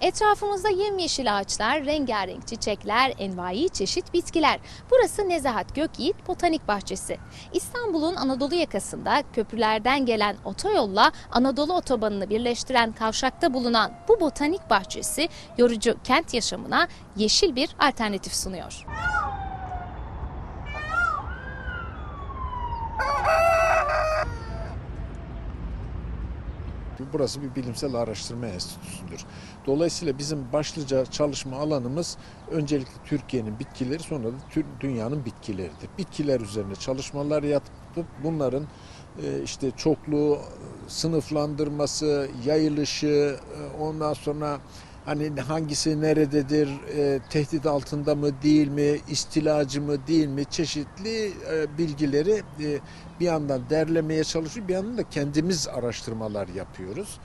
Etrafımızda yemyeşil ağaçlar, rengarenk çiçekler, envai çeşit bitkiler. Burası Nezahat Gökyiğit Botanik Bahçesi. İstanbul'un Anadolu yakasında köprülerden gelen otoyolla Anadolu otobanını birleştiren kavşakta bulunan bu botanik bahçesi yorucu kent yaşamına yeşil bir alternatif sunuyor. Burası bir bilimsel araştırma enstitüsüdür. Dolayısıyla bizim başlıca çalışma alanımız öncelikle Türkiye'nin bitkileri sonra da dünyanın bitkileridir. Bitkiler üzerine çalışmalar yapıp bunların e, işte çokluğu, sınıflandırması, yayılışı, e, ondan sonra hani hangisi nerededir, e, tehdit altında mı değil mi, istilacı mı değil mi çeşitli e, bilgileri e, bir yandan derlemeye çalışıyor, bir yandan da kendimiz araştırmalar yapıyoruz.